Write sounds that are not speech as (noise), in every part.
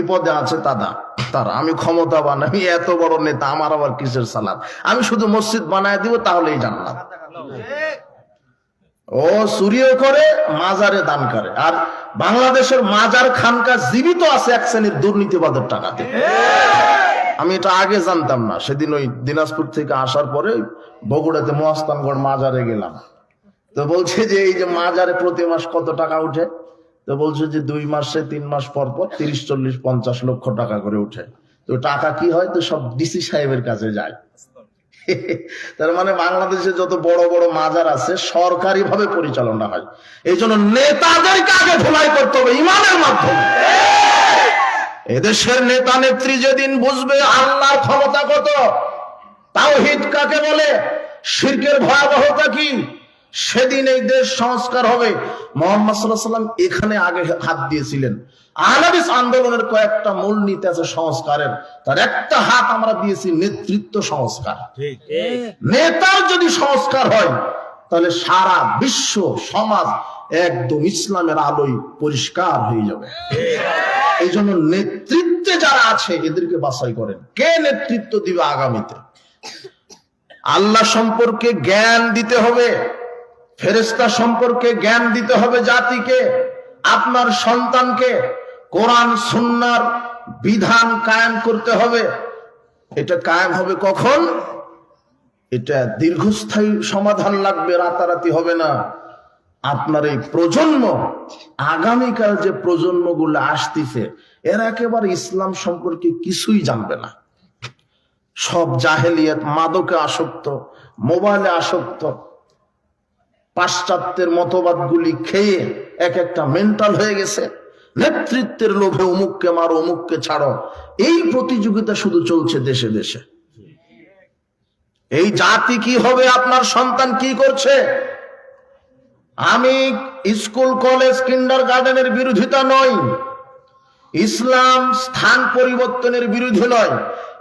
বিপদে আছে তারা তারা, আমি ক্ষমতাবান, আমি এত বড় নেতা, আমার আবার কিসের সালাদ আমি শুধু মসজিদ বানায় দিব, তাহলেই জানলাম ও চুরিও করে, মাজারে দান করে। আর বাংলাদেশের মাজার খানকা জীবিত আছে এক শ্রেণির দুর্নীতিবাদের টাকাতে। আমি এটা আগে জানতাম না। সেদিন ওই দিনাজপুর থেকে আসার পরে বগুড়াতে মহাস্তানগড় মাজারে গেলাম। তো বলছে যে, এই যে মাজারে প্রতি মাস কত টাকা উঠে? তো বলছে যে দুই মাসে তিন মাস পর পর তিরিশ, চল্লিশ, পঞ্চাশ লক্ষ টাকা করে উঠে তো টাকা কি হয়? তো সব ডিসি সাহেবের কাছে যায়। (laughs) তার মানে বাংলাদেশে যত বড় বড় মাজার আছে সরকারি ভাবে পরিচালনা হয়। এই জন্য নেতাদেরকে আগে ধোলাই করতে হবে ইমানের মাধ্যমে। এদেশের নেতা নেত্রী যেদিন বুঝবে আল্লাহর ক্ষমতা কত, তাওহিদ কাকে বলে? শিরকের ভয়াবহতা কি? সেদিন এই দেশ সংস্কার হবে। মোহাম্মদ সাল্লাম এখানে আগে হাত দিয়েছিলেন। আনাবিস আন্দোলনের কয়েকটা মূল নীতি আছে সংস্কারের। তার একটা হাত আমরা দিয়েছি নেতৃত্ব সংস্কার। নেতার যদি সংস্কার হয় তাহলে সারা বিশ্ব সমাজ একদম ইসলামের আলোয় পরিষ্কার হয়ে যাবে। এই জন্য নেতৃত্বে যারা আছে এদেরকে বাছাই করেন। কে নেতৃত্ব দিবে আগামীতে? আল্লাহ সম্পর্কে জ্ঞান দিতে হবে। ফেরেস্তা সম্পর্কে জ্ঞান দিতে হবে জাতিকে, আপনার সন্তানকে। কোরআন, সুন্নার বিধান কায়েম করতে হবে। এটা কায়েম হবে কখন? এটা দীর্ঘস্থায়ী সমাধান লাগবে, রাতারাতি হবে না। আপনার এই প্রজন্ম, আগামীকাল যে প্রজন্মগুলো আসতেছে, এরা একেবারে ইসলাম সম্পর্কে কিছুই জানবে না। সব জাহেলিয়াত, মাদকে আসক্ত, মোবাইলে আসক্ত পাশ্চাত্যের মতবাদগুলি খেয়ে এক একটা মেন্টাল হয়ে গেছে। নেতৃত্বের লোভে অমুককে মারো, অমুককে ছাড়ো। এই প্রতিযোগিতা শুধু চলছে দেশে দেশে। এই জাতি কি হবে, আপনার সন্তান কি করছে? আমি স্কুল, কলেজ কিন্ডার গার্ডেনের বিরোধিতা নই। ইসলাম স্থান পরিবর্তনের বিরুদ্ধে নয়।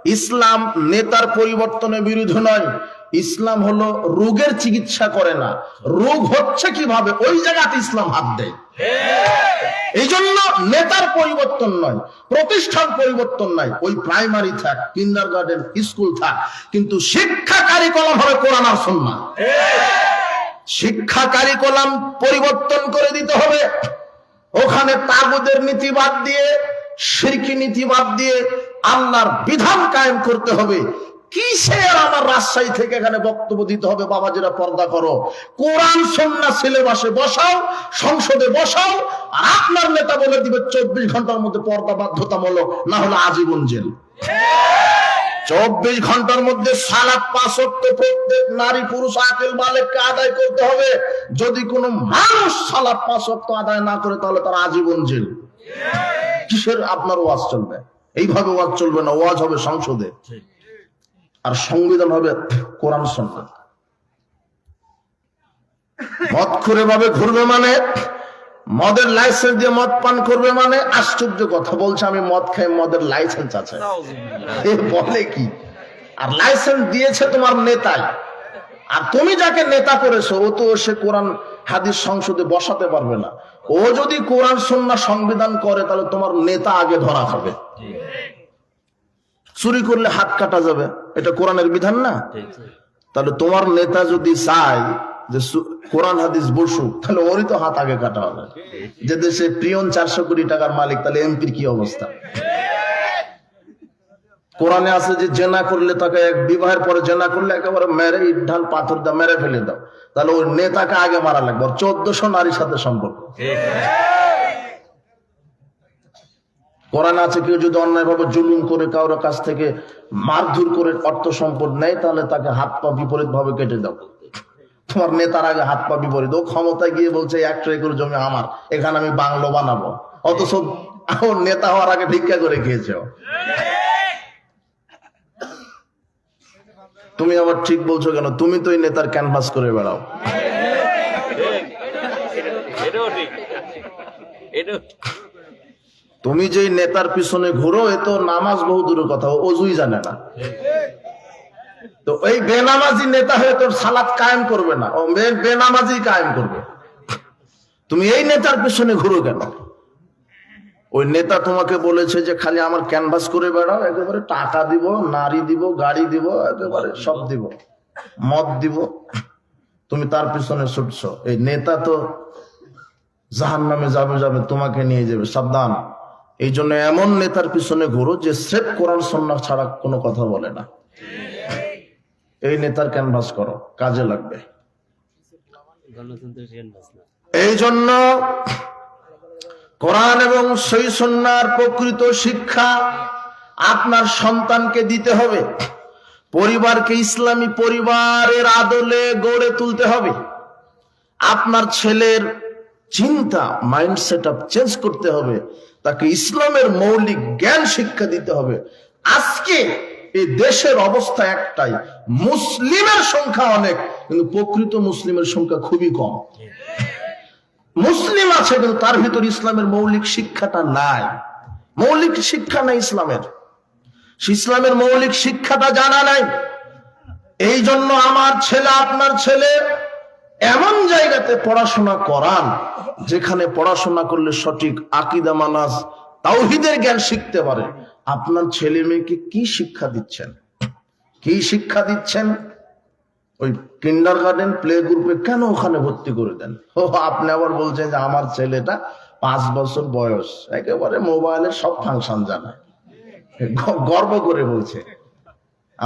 ইসলাম নেতার পরিবর্তনের বিরুদ্ধে নয়। ইসলাম হলো রোগের চিকিৎসা করে না। রোগ হচ্ছে কীভাবে? ওই জায়গাতে ইসলাম হাত দেয়। এই জন্য নেতার পরিবর্তন নয় প্রতিষ্ঠান পরিবর্তন নাই। ওই প্রাইমারি থাক কিন্ডার গার্ডেন স্কুল থাক। কিন্তু শিক্ষা কারিকলম হবে কোরআন আর সন্না শিক্ষা কারিকলাম পরিবর্তন করে দিতে হবে। ওখানে তাগুদের নীতি বাদ দিয়ে, সিরকি নীতি বাদ দিয়ে আল্লাহর বিধান কায়েম করতে হবে। কিসের আমার রাজশাহী থেকে এখানে বক্তব্য দিতে হবে, বাবাজিরা পর্দা করো। কোরআন সন্না সিলেবাসে বসাও, সংসদে বসাও, আর আপনার নেতা বলে দিবে চব্বিশ ঘণ্টার মধ্যে পর্দা বাধ্যতামূলক, না হলে আজীবন জেল। চব্বিশ ঘণ্টার মধ্যে সালাদ পাঁচক্ত প্রত্যেক নারী, পুরুষ, আকেল, মালিককে আদায় করতে হবে। যদি কোনো মানুষ সালাদ পাঁচক্ত আদায় না করে, তাহলে তার আজীবন জেল। কিসের আপনার ওয়াজ চলবে? এইভাবে ওয়াজ চলবে না, ওয়াজ হবে সংসদে। আর সংবিধান হবে কোরআন সন্ন্যাস। মদ খুরে ভাবে ঘুরবে মানে মদের লাইসেন্স দিয়ে মদ পান করবে মানে আশ্চর্য কথা বলছে, আমি মদ খাই, মদের লাইসেন্স আছে। বলে কি? আর লাইসেন্স দিয়েছে তোমার নেতাই। আর তুমি যাকে নেতা করেছ, ও তো সে কোরআন হাদিস সংসদে বসাতে পারবে না। ও যদি কোরআন সন্না সংবিধান করে, তাহলে তোমার নেতা আগে ধরা খাবে। চুরি করলে হাত কাটা যাবে। এটা কোরআনের বিধান না? তাহলে তোমার নেতা যদি চায় যে কোরআন হাদিস বসুক তাহলে ওরই তো হাত আগে কাটা হবে। যে দেশে প্রিয়ন চারশো কোটি টাকার মালিক তাহলে এমপির কি অবস্থা? কোরআনে আছে যে জেনা করলে তাকে এক বিবাহের পরে জেনা করলে একেবারে মেরে ইট ঢাল পাথর দাও মেরে ফেলে দাও। তাহলে ওই নেতাকে আগে মারা লাগবে। ওর চোদ্দশো নারীর সাথে সম্পর্ক। কোরআন আছে, কেউ যদি অন্যায়ভাবে জুলুম করে কারোর কাছ থেকে মারধর করে অর্থ সম্পদ নেয়, তাহলে তাকে হাত পা বিপরীত ভাবে কেটে দাও। তোমার নেতার আগে হাত পা বিপরীত। ও ক্ষমতায় গিয়ে বলছে একশো একর জমি আমার, এখানে আমি বাংলো বানাবো। অথচ ওর নেতা হওয়ার আগে ভিক্ষা করে খেয়েছে তুমি আবার ঠিক বলছো কেন? তুমি তো এই নেতার ক্যানভাস করে বেড়াও। এটাও ঠিক। এটাও তুমি যে নেতার পিছনে ঘুরো, এ তো নামাজ বহু দূরের কথা অজুই জানে না। তো এই বেনামাজি নেতা হয়ে তোর সালাত কায়েম করবে না। ও বেনামাজি কায়েম করবে। তুমি এই নেতার পিছনে ঘুরো কেন? ওই নেতা তোমাকে বলেছে যে, খালি আমার ক্যানভাস করে বেড়াও, একেবারে টাকা দিব, নারী দিব, গাড়ি দিব, একেবারে সব দিব, মদ দিব। তুমি তার পিছনে ছুটছ। এই নেতা তো জাহান নামে যাবে যাবে তোমাকে নিয়ে যাবে, সাবধান। এই জন্য এমন নেতার পিছনে ঘুরো যে স্রেফ কোরআন সন্না ছাড়া কোনো কথা বলে না। এই নেতার ক্যানভাস করো, কাজে লাগবে। এই জন্য কোরআন এবং সেই সন্ন্যার প্রকৃত শিক্ষা আপনার সন্তানকে দিতে হবে। পরিবারকে ইসলামী পরিবারের আদলে গড়ে তুলতে হবে। আপনার ছেলের চিন্তা মাইন্ড সেট চেঞ্জ করতে হবে। তাকে ইসলামের মৌলিক জ্ঞান শিক্ষা দিতে হবে। আজকে এই দেশের অবস্থা একটাই, মুসলিমের সংখ্যা অনেক, কিন্তু প্রকৃত মুসলিমের সংখ্যা খুবই কম। মুসলিম আছে, কিন্তু তার ভিতর ইসলামের মৌলিক শিক্ষাটা নাই। মৌলিক শিক্ষা নাই ইসলামের। ইসলামের মৌলিক শিক্ষাটা জানা নাই। এই জন্য আমার ছেলে, আপনার ছেলে এমন জায়গাতে পড়াশোনা করান, যেখানে পড়াশোনা করলে সঠিক আকিদা, মানাজ, তাওহিদের জ্ঞান শিখতে পারে। আপনার ছেলে মেয়েকে কি শিক্ষা দিচ্ছেন? কি শিক্ষা দিচ্ছেন? ওই কিন্ডার গার্ডেন প্লে গ্রুপে কেন ওখানে ভর্তি করে দেন? ও, আপনি আবার বলছেন যে আমার ছেলেটা পাঁচ বছর বয়স, একেবারে মোবাইলে সব ফাংশন জানায় গর্ব করে বলছে।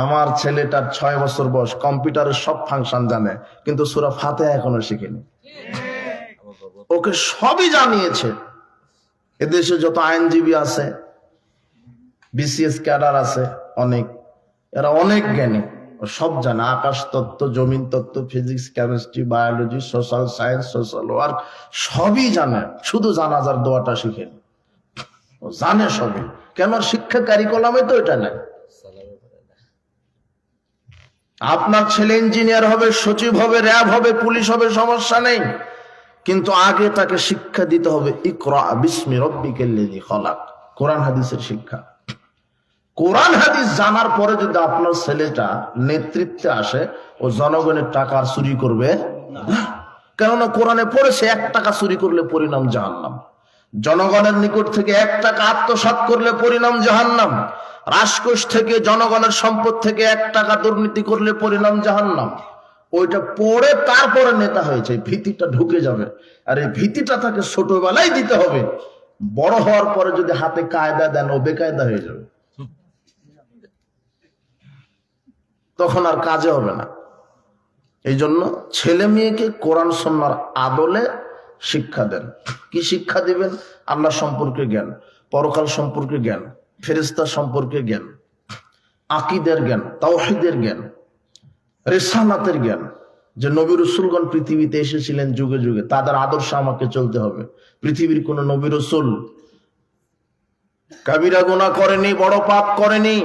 আমার ছেলেটার ছয় বছর বয়স, কম্পিউটারের সব ফাংশন জানে, কিন্তু সুরা ফাতে এখনও শিখেনি। ওকে সবই জানিয়েছে। এদেশে যত আইনজীবী আছে বিসিএস ক্যাডার আছে, অনেক। এরা অনেক জ্ঞানী সব জানে। আকাশ তত্ত্ব, জমিন তত্ত্ব physics chemistry biology social science social work সবই জানে। শুধু জানাজার দোয়াটা শিখেনি। জানে সবই। কেন শিক্ষা কারিকুলামে তো এটা নেই। আপনার ছেলে ইঞ্জিনিয়ার হবে, সচিব হবে, র্যাব হবে, পুলিশ হবে, সমস্যা নেই। কিন্তু আগে তাকে শিক্ষা দিতে হবে কোরআন হাদিসের শিক্ষা। কোরআন হাদিস জানার পরে যদি আপনার ছেলেটা নেতৃত্বে আসে, ও জনগণের টাকা চুরি করবে কেননা কোরআনে পড়েছে, এক টাকা চুরি করলে পরিণাম জাহান্নাম। জনগণের নিকট থেকে এক টাকা আত্মসাৎ করলে পরিণাম জাহান্নাম। রাজকোষ থেকে জনগণের সম্পদ থেকে এক টাকা দুর্নীতি করলে পরিণাম জাহান্নাম। ওইটা পড়ে তারপরে নেতা হয়েছে ভীতিটা ঢুকে যাবে। আর এই ভীতিটা তাকে ছোটবেলায় দিতে হবে। বড় হওয়ার পরে যদি হাতে কায়দা দেন, ও বেকায়দা হয়ে যাবে। তখন আর কাজে হবে না। এই জন্য ছেলে মেয়েকে কোরআন সন্ন্যার আদলে শিক্ষা দেন। কি শিক্ষা দিবেন? আল্লাহ সম্পর্কে জ্ঞান, পরকাল সম্পর্কে জ্ঞান ফেরিস্তা সম্পর্কে জ্ঞান, আকিদের জ্ঞান, তাওহিদের জ্ঞান, রেসানাতের জ্ঞান। যে নবী রসুলগণ পৃথিবীতে এসেছিলেন যুগে যুগে, তাদের আদর্শ আমাকে চলতে হবে। পৃথিবীর কোন নবী রসুল কাবিরা গুণা করেনি, বড় পাপ করেনি।